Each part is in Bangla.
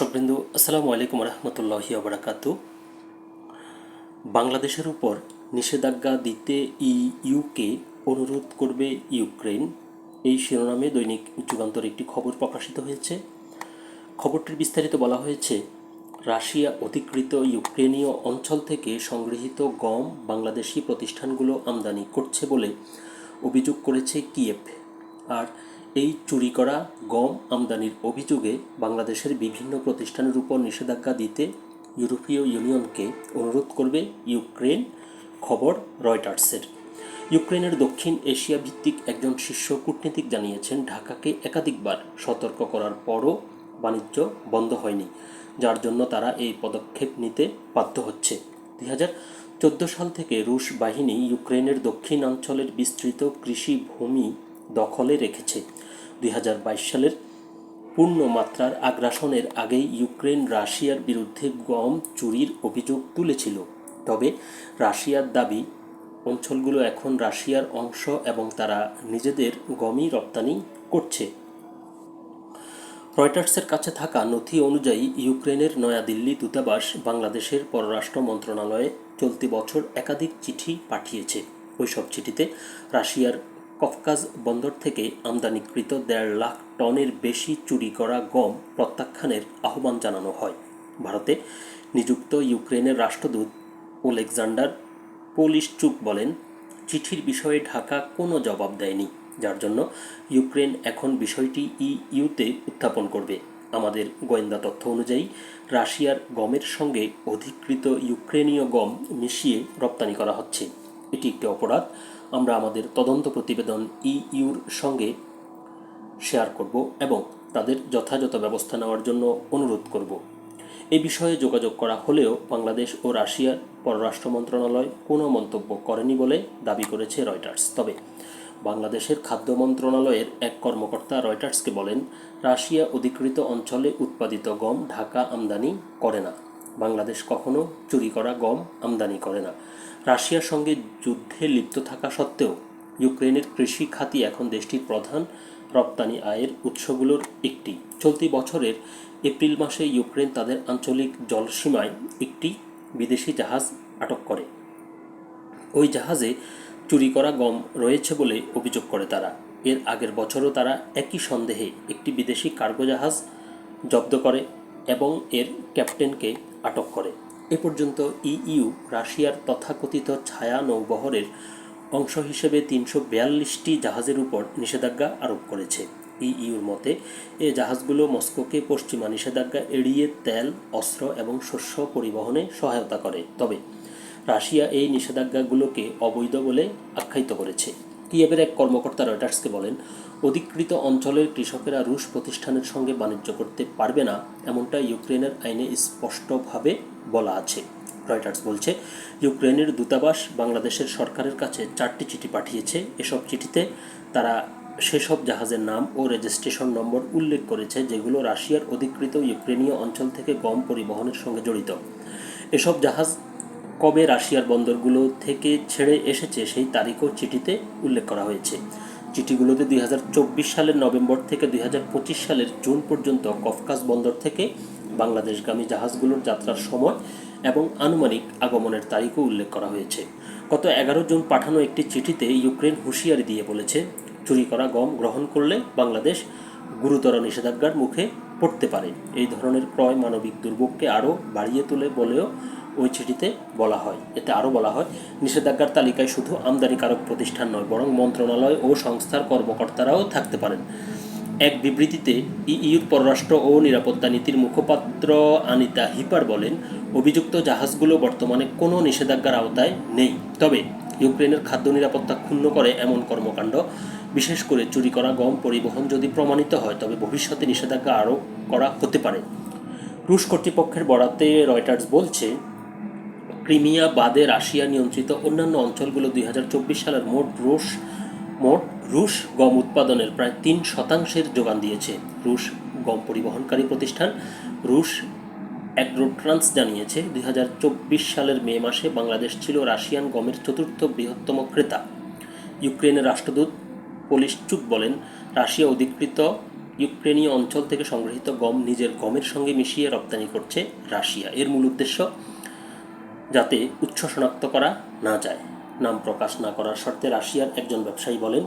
দর্শকবৃন্দ, আসসালামু আলাইকুম রহমতুল্লাহি আবরাকাত বাংলাদেশের উপর নিষেধাজ্ঞা দিতে ইউকে অনুরোধ করবে ইউক্রেন এই শিরোনামে দৈনিক যুগান্তর একটি খবর প্রকাশিত হয়েছে। খবরটির বিস্তারিত বলা হয়েছে, রাশিয়া অধিকৃত ইউক্রেনীয় অঞ্চল থেকে সংগৃহীত গম বাংলাদেশি প্রতিষ্ঠানগুলো আমদানি করছে বলে অভিযোগ করেছে কিয়েভ। আর এই চুরি করা গম আমদানির অভিযোগে বাংলাদেশের বিভিন্ন প্রতিষ্ঠানের উপর নিষেধাজ্ঞা দিতে ইউরোপীয় ইউনিয়নকে অনুরোধ করবে ইউক্রেন, খবর রয়টার্সের। ইউক্রেনের দক্ষিণ এশিয়া ভিত্তিক একজন শীর্ষ কূটনীতিক জানিয়েছেন, ঢাকাকে একাধিকবার সতর্ক করার পরও বাণিজ্য বন্ধ হয়নি, যার জন্য তারা এই পদক্ষেপ নিতে বাধ্য হচ্ছে। দুই হাজার চোদ্দ সাল থেকে রুশ বাহিনী ইউক্রেনের দক্ষিণাঞ্চলের বিস্তৃত কৃষি ভূমি দখলে রেখেছে। দুই হাজার বাইশ সালের পূর্ণ মাত্রার আগ্রাসনের আগেই ইউক্রেন রাশিয়ার বিরুদ্ধে গম চুরির অভিযোগ তুলেছিল। তবে রাশিয়ার দাবি, অঞ্চলগুলো এখন রাশিয়ার অংশ এবং তারা নিজেদের গমই রপ্তানি করছে। রয়টার্সের কাছে থাকা নথি অনুযায়ী ইউক্রেনের নয়াদিল্লি দূতাবাস বাংলাদেশের পররাষ্ট্র মন্ত্রণালয়ে চলতি বছর একাধিক চিঠি পাঠিয়েছে। ওইসব চিঠিতে রাশিয়ার কফকাজ বন্দর থেকে আমদানিকৃত দেড় লাখ টনের বেশি চুরি করা গম প্রত্যাখ্যানের আহ্বান জানানো হয়। ভারতে নিযুক্ত ইউক্রেনের রাষ্ট্রদূত ওলেকজান্ডার পোলিশচুক বলেন, চিঠির বিষয়ে ঢাকা কোনো জবাব দেয়নি, যার জন্য ইউক্রেন এখন বিষয়টি ইইউতে উত্থাপন করবে। আমাদের গোয়েন্দা তথ্য অনুযায়ী, রাশিয়ার গমের সঙ্গে অধিকৃত ইউক্রেনীয় গম মিশিয়ে রপ্তানি করা হচ্ছে। এটি একটি অপরাধ। আমরা আমাদের তদন্ত প্রতিবেদন ইইউর সঙ্গে শেয়ার করব এবং তাদের যথাযথ ব্যবস্থা নেওয়ার জন্য অনুরোধ করব। এ বিষয়ে যোগাযোগ করা হলেও বাংলাদেশ ও রাশিয়ার পররাষ্ট্র মন্ত্রণালয় কোনো মন্তব্য করেনি বলে দাবি করেছে রয়টার্স। তবে বাংলাদেশের খাদ্য মন্ত্রণালয়ের এক কর্মকর্তা রয়টার্সকে বলেন, রাশিয়া অধিকৃত অঞ্চলে উৎপাদিত গম ঢাকা আমদানি করে না। বাংলাদেশ কখনো চুরি করা, গম আমদানি করে না। রাশিয়ার সঙ্গে যুদ্ধে লিপ্ত থাকা সত্ত্বেও ইউক্রেনের কৃষি খাতি এখন দেশটির প্রধান রপ্তানি আয়ের উৎসগুলোর একটি। চলতি বছরের এপ্রিল মাসে ইউক্রেন তাদের আঞ্চলিক জলসীমায় একটি বিদেশি জাহাজ আটক করে। ওই জাহাজে চুরি করা গম রয়েছে বলে অভিযোগ করে তারা। এর আগের বছরও তারা একই সন্দেহে একটি বিদেশি কার্গো জাহাজ জব্দ করে এবং এর ক্যাপ্টেনকে আটক করে। এ পর্যন্ত ইইউ রাশিয়ার তথাকথিত ছায়া নৌবহরের অংশ হিসেবে তিনশো বিয়াল্লিশটি জাহাজের উপর নিষেধাজ্ঞা আরোপ করেছে। ইইউর মতে, এ জাহাজগুলো মস্কোকে পশ্চিমা নিষেধাজ্ঞা এড়িয়ে তেল, অস্ত্র এবং শস্য পরিবহনে সহায়তা করে। তবে রাশিয়া এই নিষেধাজ্ঞাগুলোকে অবৈধ বলে আখ্যায়িত করেছে। কিয়েভের এক কর্মকর্তা রয়টার্সকে বলেন অধিকৃত অঞ্চলের কৃষকেরা রুশ প্রতিষ্ঠানের সঙ্গে বাণিজ্য করতে পারবে না, এমনটা ইউক্রেনের আইনে স্পষ্টভাবে বলা আছে। রয়টার্স বলছে, ইউক্রেনের দূতাবাস বাংলাদেশের সরকারের কাছে চারটি চিঠি পাঠিয়েছে। এসব চিঠিতে তারা সেসব জাহাজের নাম ও রেজিস্ট্রেশন নম্বর উল্লেখ করেছে, যেগুলো রাশিয়ার অধিকৃত ইউক্রেনীয় অঞ্চল থেকে গম পরিবহনের সঙ্গে জড়িত। এসব জাহাজ কবে রাশিয়ার বন্দরগুলো থেকে ছেড়ে এসেছে সেই তারিখও চিঠিতে উল্লেখ করা হয়েছে। চিঠিগুলোতে দুই হাজার চব্বিশ সালের নভেম্বর থেকে দুই হাজার পঁচিশ সালের জুন পর্যন্ত কফকাস বন্দর থেকে বাংলাদেশগামী জাহাজগুলোর যাত্রার সময় এবং আনুমানিক আগমনের তারিখও উল্লেখ করা হয়েছে। গত এগারো জুন পাঠানো একটি চিঠিতে ইউক্রেন হুঁশিয়ারি দিয়ে বলেছে, চুরি করা গম গ্রহণ করলে বাংলাদেশ গুরুতর নিষেধাজ্ঞার মুখে পড়তে পারে। এই ধরনের ক্রয় মানবিক দুর্ভোগকে আরও বাড়িয়ে তোলে বলেও ওই চিঠিতে বলা হয়। এতে আরও বলা হয়, নিষেধাজ্ঞার তালিকায় শুধু আমদানিকারক প্রতিষ্ঠান নয়, বরং মন্ত্রণালয় ও সংস্থার কর্মকর্তারাও থাকতে পারেন। এক বিবৃতিতে ইইউর পররাষ্ট্র ও নিরাপত্তা নীতির মুখপাত্র আনিতা হিপার বলেন, অভিযুক্ত জাহাজগুলো বর্তমানে কোনো নিষেধাজ্ঞার আওতায় নেই। তবে ইউক্রেনের খাদ্য নিরাপত্তা ক্ষুণ্ণ করে এমন কর্মকাণ্ড, বিশেষ করে চুরি করা, গম পরিবহন যদি প্রমাণিত হয়, তবে ভবিষ্যতে নিষেধাজ্ঞা আরোপ করা হতে পারে। রুশ কর্তৃপক্ষের বরাতে রয়টার্স বলছে ক্রিমিয়া, বাদে রাশিয়া নিয়ন্ত্রিত অন্যান্য অঞ্চলগুলো দুই হাজার চব্বিশ সালের মোট রুশ মোট রুশ গম উৎপাদনের প্রায় তিন শতাংশের যোগান দিয়েছে। রুশ গম পরিবহনকারী প্রতিষ্ঠান রুশ অ্যাগ্রোট্রান্স জানিয়েছে, দুই হাজার চব্বিশ সালের মে মাসে বাংলাদেশ ছিল রাশিয়ান গমের চতুর্থ বৃহত্তম ক্রেতা। ইউক্রেনের রাষ্ট্রদূত পোলিশচুক বলেন, রাশিয়া অধিকৃত ইউক্রেনীয় অঞ্চল থেকে সংগৃহীত গম নিজের গমের সঙ্গে মিশিয়ে রপ্তানি করছে রাশিয়া। এর মূল উদ্দেশ্য যাতে উৎস শনাক্ত করা না যায়। নাম প্রকাশ না করার শর্তে রাশিয়ার একজন ব্যবসায়ী বলেন,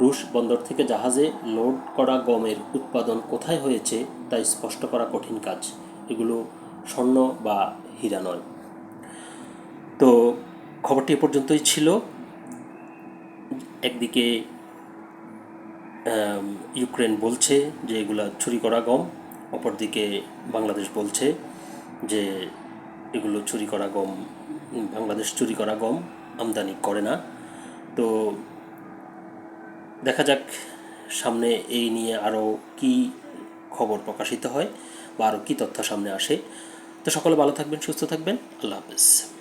রুশ বন্দর থেকে জাহাজে লোড করা গমের উৎপাদন কোথায় হয়েছে তা স্পষ্ট করা কঠিন কাজ। এগুলো স্বর্ণ বা হীরা নয়। তো খবরটি এ পর্যন্তই ছিল। একদিকে ইউক্রেন বলছে যে এগুলা চুরি করা গম, অপরদিকে বাংলাদেশ বলছে যে এগুলো চুরি করা গম বাংলাদেশ চুরি করা গম আমদানি করে না। তো দেখা যাক সামনে এই নিয়ে আরও কি খবর প্রকাশিত হয় বা আরও কী তথ্য সামনে আসে। তো সকলে ভালো থাকবেন, সুস্থ থাকবেন। আল্লাহ হাফেজ।